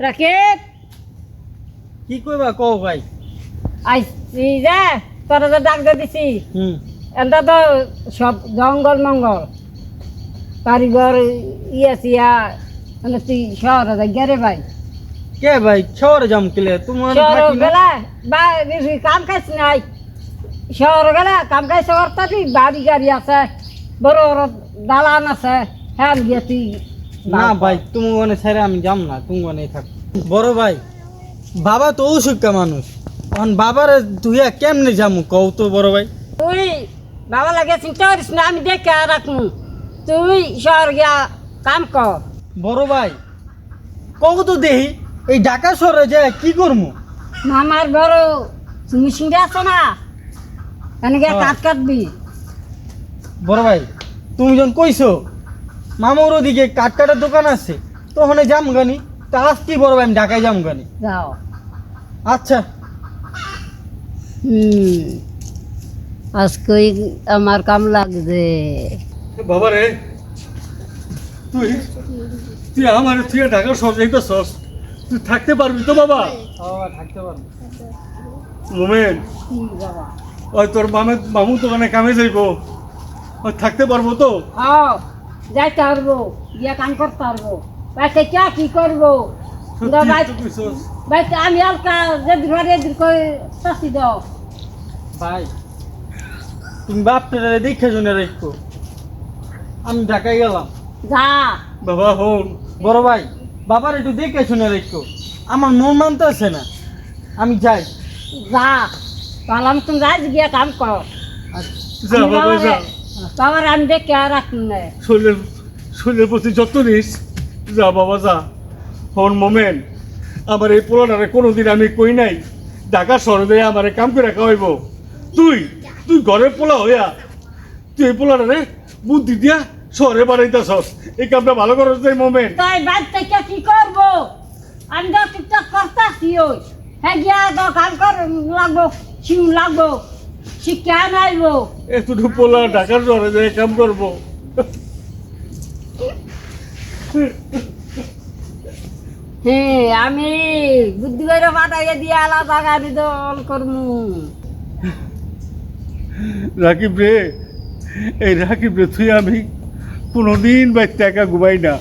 রাকেব কি কইবা কও ভাই? আইসি যে তোরা যে ডাক দিয়ে দিছি। হুম। এটা তো সব জঙ্গল মঙ্গল। কারিগর ইয়া সিয়া মানে তুই শহরে যাই গেরে ভাই। কে ভাই? শহরে যাম কিলে? তোমার শহরে গেলে বা কাম কাজ নাই। শহরে গেলে কাম কাজ করতে বাড়ি গাড়ি আছে বড় বড় দালান আছে হ্যাঁ গিয়ে তুই না ভাই তুমি ওখানে ছেড়ে আমি যাম না তুমি ওখানে থাক। বড় ভাই বাবা তো অসুখা মানুষ। এখন বাবার তুইয়া কেমনে যামু কও তো বড় ভাই। তুই বাবা লাগে চিন্তা করিস না আমি দেখে রাখব তুই শহর গিয়া কাম কর। বড় ভাই কও তো দেহি এই ঢাকা শহরে যে কি করমু? মামার বড় মিশিংটা আছে না? এনেকে হ্যাঁ। কাট কাটবি। বড় ভাই তুমি যখন কইছো মামার ওদিকে কাঠ কাটার দোকান আছে তো ওখানে যাম গানি তা আজকে বড় ভাই আমি ঢাকায় যাম গানি যাও। আচ্ছা। হুম। আজকে আমার কাম লাগছে। বাবা রে তুই তুই আমার তুই ঢাকা শহর যাইতেছস তুই থাকতে পারবি তো বাবা? থাকতে পারব। মোমেন ওই তোর মামে মামু দোকানে কামে যাইব। ওই থাকতে পারব তো? হ্যাঁ যাইতে পারব গিয়া কাম করতে পারব। বাইতে কে কি করব? বাইতে আমি হালকা যেদিন ঘরে এদিন করে দাও ভাই তুমি বাপটা দেখে শুনে রাখো আমি ঢাকায় গেলাম। যা। বাবা হন। বড় ভাই বাবার একটু দেখে শুনে রাখো আমার মন মানতে আছে না। আমি যাই। যা তাহলে আমি তুমি যাই গিয়া কাম কর। যা বাবা যা। বাবার আমি দেখে রাখুন না? শরীরের শরীরের প্রতি যত্ন নিস। যা বাবা যা। হন মোমেন আমার এই পোলাটারে কোনোদিন আমি কই নাই। ঢাকা শহরে দিয়ে আমার কাম করে খাওয়াইব। তুই তুই ঘরের পোলা হইয়া তুই এই পোলাটারে বুদ্ধি দিয়া শহরে বাড়াইতেছস এই কামটা ভালো করছ এই মোমেন। তাই বাদ থেকে কি করব? আমি তো টুকটাক করতেছি ওই। হ্যাঁ গিয়া কাম কর লাগবো শিউ লাগবো। শিক্ষা নাইবো এতটুকু পোলা ঢাকার দিয়ে কাম করব। হ্যাঁ আমি বুদ্ধি করে পাঠাইয়া দিয়ে আলাদা গাড়ি দল করমু। রাকিব রে এই রাকিব রে তুই আমি কোনোদিন বাইতে একা ঘুমাই না।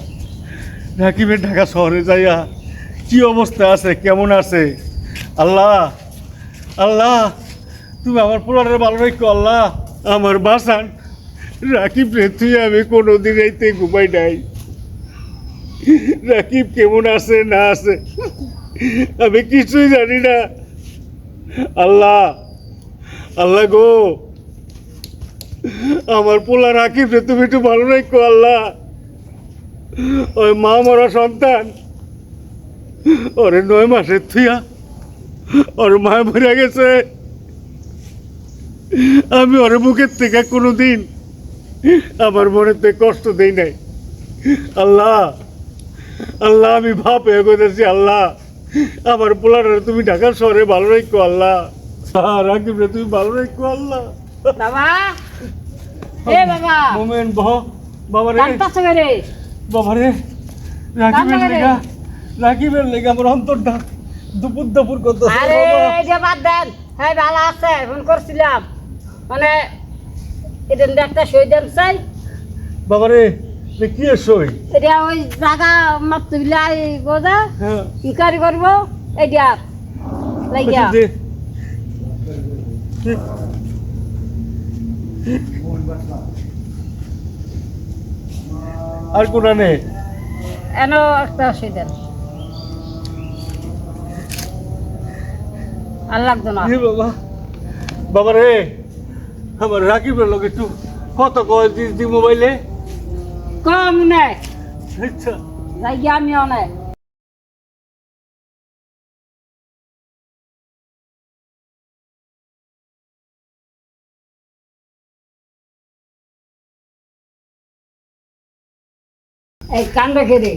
রাকিবের ঢাকা শহরে যাইয়া কি অবস্থা আছে কেমন আছে? আল্লাহ আল্লাহ। তুমি আমার পোলারে ভালো রেখো আল্লাহ আমার বাসান, রাকিব রে আমি কোনোদিন এইতে ঘুমাই নাই। রাকিব কেমন আছে, না আছে, আমি কিছুই জানি না। আল্লাহ আল্লাহ গো, আমার পোলা রাখিব রে, তুমি একটু ভালো রেখো আল্লাহ। ওই মা মরা সন্তান, ওরে নয় মাসের থুয়া, ওর মা মরে গেছে। আমি ওর মুখের থেকে কোনো দিন আমার মনেতে কষ্ট দেই নাই। আল্লাহ আল্লাহ আমি ভাব হয়ে গেছি আল্লাহ। আমার পোলারে তুমি ঢাকা শহরে ভালো রেখো আল্লাহ। রাখিব রে তুমি ভালো রেখো আল্লাহ। বাবা। এ বাবা। মোমেন বহ বাবা রে বাবা রে? রাকিবের লেগা রাকিবের লেগা আমার অন্তরটা দুপুর দুপুর কত আরে এই যে বাদ দেন। হ্যাঁ ভালো আছে ফোন করছিলাম। মানে এটা একটা সই দেন চাই। বাবা রে এ কি সই? এটা ওই জায়গা মাপ তুলে বোঝা ইকারি করব? এইটা লাগিয়া আচ্ছা। আর কোনা এনো একটা সই দেন। আর লাগতো না। বাবা বাবা। রে আমার রাকিবের লোক একটু কত কয় দি দি মোবাইলে? কম নেই আচ্ছা। যাই আমি অনেক এই কান রেখে দে।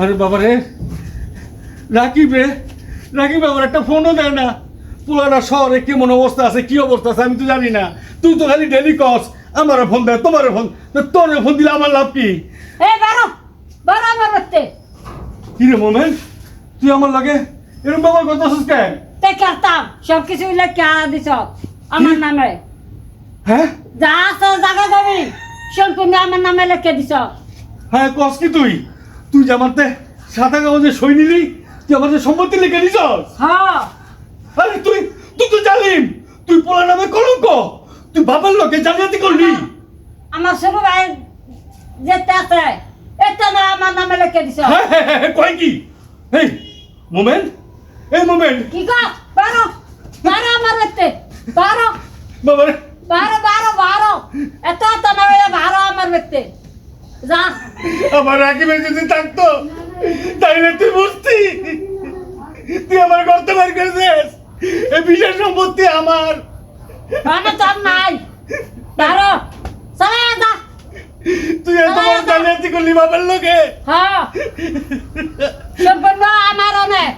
আরে বাবা রে রাকিব রে রাকিব আমার একটা ফোনও দেয় না। পুরানা শহরে কেমন অবস্থা আছে কি অবস্থা আছে আমি তো জানি না। তুই তো খালি ডেলি কস আমার ফোন দেয় তোমার ফোন তোর ফোন দিলে আমার লাভ কি? এই বারো বারো আমার কি রে মোমেন তুই আমার লাগে এরকম ব্যবহার করতেছিস কেন? তে করতাম সব কিছু লেখা দিছ? আমার নামে। হ্যাঁ? যা আছে জায়গা যাবি। সম্পূর্ণ আমার নামে লিখে দিছ। হ্যাঁ কস কি তুই? তুই যে আমারতে সাদা কাগজে সই নিলি তুই আমাদের সম্পত্তি লিখে দিছ হ্যাঁ আরে তুই তুই তো জালিম। তুই পোলা নামে কলঙ্ক। তুই বাবার লোকে জালিয়াতি করলি। আমার ছোট ভাই যেতে আছে এটা না আমার নামে লিখে দিছ। হ্যাঁ হ্যাঁ হ্যাঁ হ্যাঁ, কয় কি? এই মোমেন এই মোমেন। কি গো? বারো বারো আমার দেখতে বারো। বাবা বারো বারো বারো। এত না বারো আমার দেখতে যা। আমার রাকিবে যদি থাকতো। তাইলে তুই বুঝতি। তুই আমার করতে পারি করেছিস এই বিশেষ সম্পত্তি আমার। মানে তোর নাই। বারো চলে যা। তুই এত বড় জালিয়াতি করলি বাবার লোকে। হ্যাঁ। সম্পূর্ণ আমার অনেক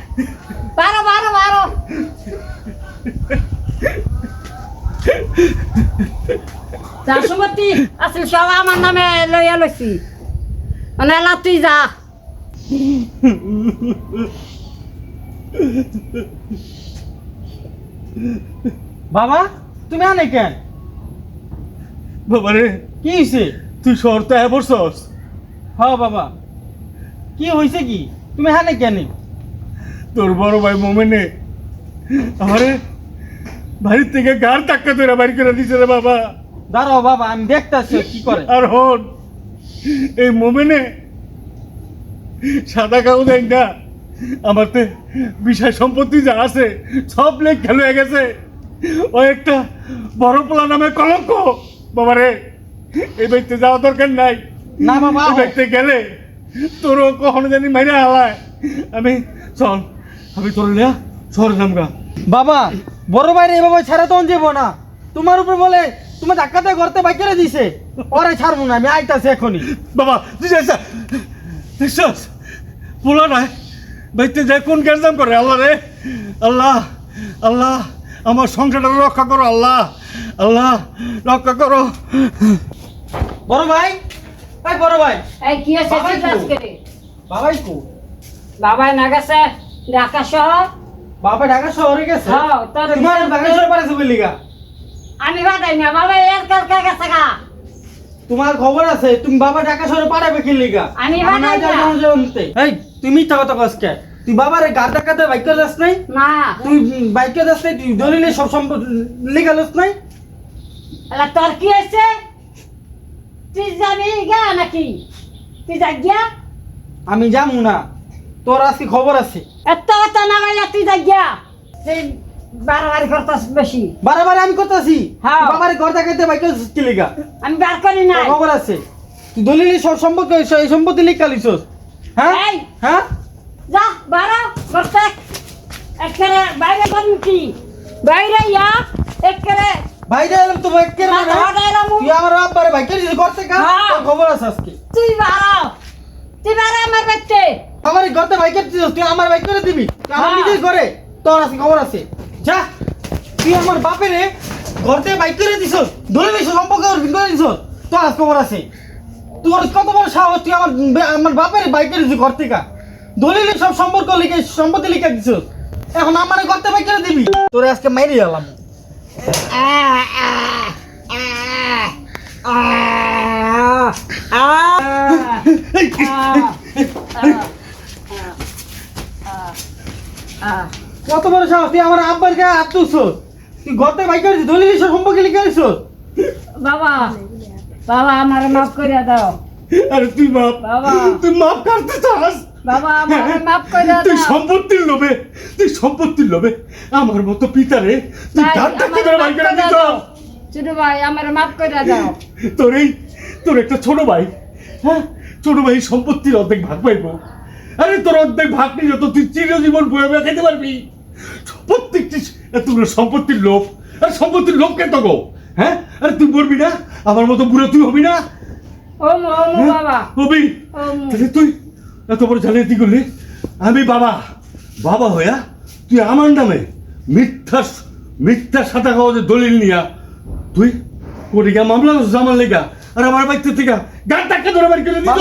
বারো বারো বারো। যা আসল সব আমার নামে লইয়া লইছি। মানে এলা তুই যা। বাবা তুমি আনে কেন? বাবা রে কি হয়েছে তুই শহরতে হ্যাঁ বসছস হ্যাঁ বাবা। কি হয়েছে কি? তুমি হানে কেন? তোর বড় ভাই মোমেনে আমারে বাড়ির থেকে গাড় টাক্কা তোরা বাড়ি করে দিছে রে বাবা। দাঁড়াও বাবা আমি দেখতেছি কি করে। আর হন এই মোমেনে সাদা কাগজ না। আমার তে বিষয় সম্পত্তি যা আছে সব লেখ খেলে হয়ে গেছে। ও একটা বড় পোলা নামে কলঙ্ক। বাবা রে এই ব্যক্তি যাওয়া দরকার নাই। না বাবা এই গেলে তোরও কখনো জানি মাইরা হালায়। আমি চল আমি তোর লিয়া শহরে নামগা। বাবা বড় বাইরে এভাবে ছাড়া তখন যাব না। তোমার উপর বলে তুমি ধাক্কাতে করতে বাইকেরে দিছে। পরে ছাড়বো না আমি আইতাছি এখনই। বাবা তুই দেখছস পোলা নাই বাইতে যায় কোন গ্যারজাম করে? আল্লাহ রে। আল্লাহ আল্লাহ আমার সংসারটা রক্ষা করো আল্লাহ আল্লাহ রক্ষা করো। বড় ভাই? এই বড় ভাই। এই কি আছে বাবাই কো? করে বাবাই কো? বাবাই না গেছে ঢাকা শহর। বাবা ঢাকা শহরে গেছে? হ্যাঁ, তোমার ঢাকা শহরে। পারেছে বলিগা আমি বাদাই না বাবা এর কালকে গেছে গা। তোমার খবর আছে তুমি বাবা ঢাকা শহরে পাঠাবে কি লিগা? আমি না। না। এই তুই মিথ্যা কথা কস কে? তুই বাবারে গার ডাকাতে বাইক যাস নাই? না। তুই বাইকে যাস নাই তুই দলিলে সব সম্পদ লিগালস নাই? এলা তোর কি হয়েছে? তুই যাবি গা নাকি? তুই যা গিয়া? আমি যামু না। তোর আজকে খবর আছে। এত এত না মাইয়া তুই যা গিয়া? তুই বাড়াবাড়ি করতাস বেশি। বারে আমি করতেছি। হ্যাঁ। বাবারে ঘর ডাকাতে বাইকে কি লিগা? আমি বার করি তোর খবর আছে। তুই দলিলে সব সম্পদ এই সম্পত্তি লিখালিছস হ্যাঁ। হ্যাঁ? যা বাড়া করতে একেবারে বাইরে করবি কি বাইরে ইয়া ভাইরা এলাম তো বাইকের না, মানে তুই আমার আব্বারে বাইকের দিছিস ঘর থেকে হ্যাঁ। তোর খবর আছে আজকে। তুই বাড়া তুই বাড়া আমার বাচ্চে আমার ঘরতে বাইকের দিছিস তুই আমার বাইক করে দিবি। তুই আমার হ্যাঁ। নিজের ঘরে। তোর আজকে খবর আছে। যা তুই আমার বাপেরে ঘরতে বাইক করে দিছিস ধরে দিছিস সম্পর্ক করে দিছিস তোর আজ খবর আছে। তোর কত বড় সাহস? তুই আমার আমার বাপের বাইক করে দিছিস ঘর থেকে? দলিলে সব সম্পর্ক লিখে, সম্পত্তি লিখে দিছিস। এখন আমার ঘরতে বাইক করে দিবি? তোরে আজকে মাইরে গেলাম কত বড় সাহস? তুই আমার আব্বার গায়ে তুলছ তুই ঘরতে বাইক করে দিছিস দলিলে সব সম্পর্ক লিখে দিছিস? বাবা বাবা আমার মাফ করে দাও। আরে তুই মাপ বাবা। তুই মাপ করতে চাস? বাবা আমার মাফ করে দাও। তুই সম্পত্তির লোভে তুই সম্পত্তির লোভে আমার মতো পিতারে তুই ভাই, গাড়টা কি আমার করে মাফ দাও। ছোট ভাই আমার মাফ করে দাও। তোর এই তোর একটা ছোট ভাই হ্যাঁ? ছোট ভাই সম্পত্তির অর্ধেক ভাগ পাইব। আরে তোর অর্ধেক ভাগ নিয়ে তো তুই চিরজীবন বয়ে খেতে পারবি। প্রত্যেকটি এতগুলো সম্পত্তির লোভ আর সম্পত্তির লোভ কে তো গো হ্যাঁ? আরে তুই মরবি না? আমার মতো বুড়ো তুই হবি না? ও মো ও মো হ্যাঁ? বাবা। হবি? তাহলে তুই এত বড় জালিয়াতি করলি? আমি বাবা বাবা হইয়া তুই আমার নামে মিথ্যা মিথ্যা সাদা কাগজের দলিল নিয়া তুই কোটিকা মামলা জামাল লেগা? আর আমার বাইক থেকে গান টাকা ধরে বাড়ি করে দিত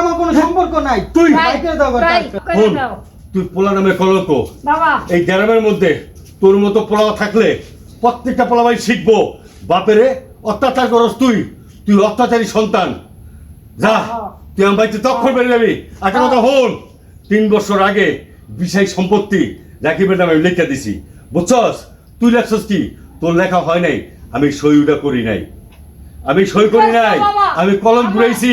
আমার কোনো সম্পর্ক নাই। তুই ভাই, ভাই। করে। তুই পোলা নামে কলঙ্ক। বাবা। এই গ্রামের মধ্যে তোর মতো পোলা থাকলে প্রত্যেকটা পোলাবাই শিখব। বাপেরে অত্যাচার করস তুই। তুই অত্যাচারী সন্তান। যা হ্যাঁ। তুই আমার বাড়িতে তখন বেরিয়ে যাবি। একটা কথা হল তিন বছর আগে বিষয় সম্পত্তি রাকিবের নামে আমি লিখে দিছি। বুঝছস? তুই লেখছস কি? তোর লেখা হয় নাই আমি সইটা করি নাই। আমি সই করি নাই আমি কলম। ঘুরাইছি।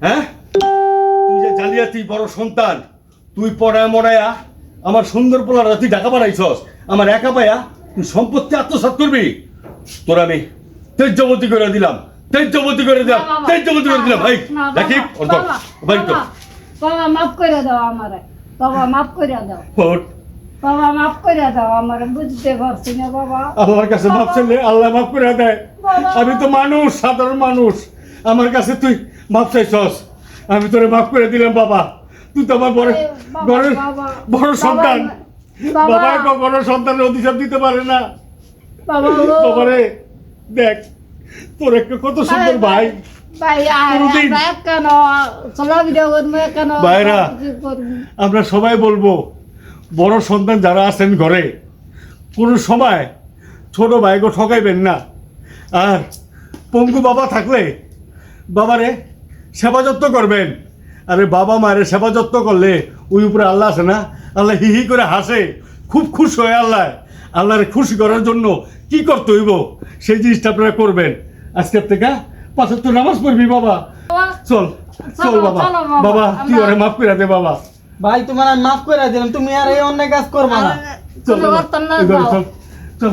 হ্যাঁ? তুই যে জালিয়াতি বড় সন্তান তুই পড়ায় মরায়া আমার সুন্দর পোলারা তুই ঢাকা বাড়াইছস আমার একা পায়া তুই সম্পত্তি আত্মসাৎ করবি। তোর আমি তেজ্যবতী করে দিলাম তেজ্যবতী করে দিলাম তেজ্যবতী করে দিলাম। ভাই বাড়ি তো বাবা, মাফ করে দাও আমারে। বাবা মাফ করে দাও। ওঠ। বাবা মাফ করে দাও আমারে বুঝতে পারছি না বাবা। আল্লাহর কাছে মাফ চাইলে আল্লাহ মাফ করে দেয়। আমি তো মানুষ সাধারণ মানুষ। আমার কাছে তুই মাফ চাইছস। আমি তোরে মাফ করে দিলাম বাবা। তুই তো আমার বড় বাবা, বড় সন্তান। বাবা। কখনো সন্তানের অধিকার দিতে পারে না। বাবা দেখ তোর একটা কত সুন্দর ভাই ভাইরা। আমরা সবাই বলব বড় সন্তান যারা আছেন ঘরে কোনো সময় ছোট ভাইকে ঠকাইবেন না। আর পঙ্গু বাবা থাকলে বাবারে সেবা যত্ন করবেন। আরে বাবা মায়ের সেবা যত্ন করলে ওই উপরে আল্লাহ আছে না? আল্লাহ হি হি করে হাসে খুব খুশ হয় আল্লাহ। আল্লাহরে খুশি করার জন্য কি করতে হইব? সেই জিনিসটা আপনারা করবেন। আজকের থেকে পাঁচক তো নামাজ পড়বি বাবা। চল চল বাবা বাবা, কি তুই ওরে মাফ করে দে বাবা। ভাই তোমার আমি মাফ করে দিলাম। তুমি আর এই অন্যায় কাজ করবা না। চল, চল, চল।